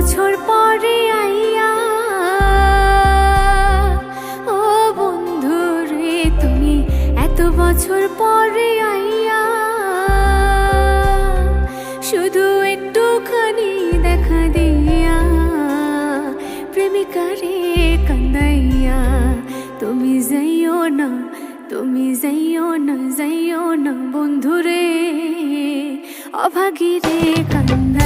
বছর পরে আইয়া, ও বন্ধু রে, তুমি এত বছর পরে আইয়া, শুধু একটুখানি দেখা দিয়া প্রেমিকারে কান্দাইয়া, তুমি যাইও না, তুমি যাইও না যাইও না বন্ধুরে অভাগীরে কান্দাইয়া।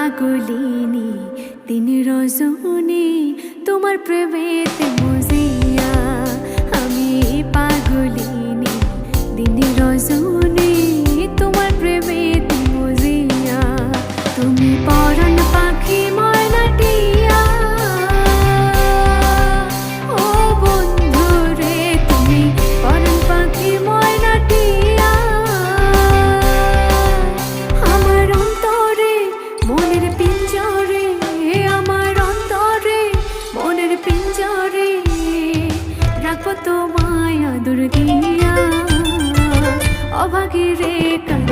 পাগলিনী দিন রজনী তোমার প্রেমেতে মজিয়া আদর দিয়া অভাগীরে কান্দাইয়া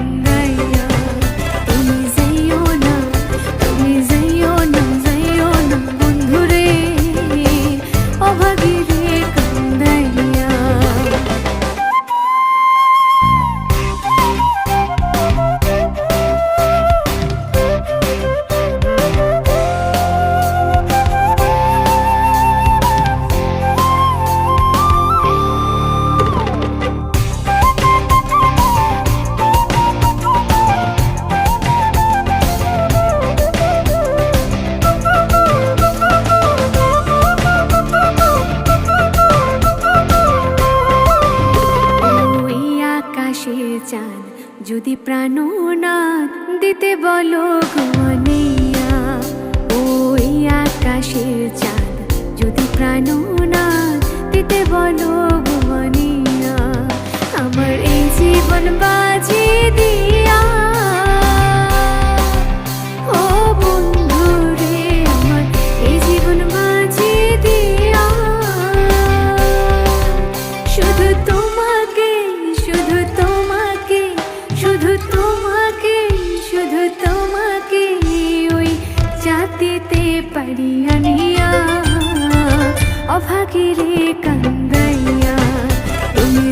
চাঁদ যদি প্রাণনাথ দিতে বলো ঘনে পারিয়া নিয়া অভাগিরে কান্দাইয়া তুমি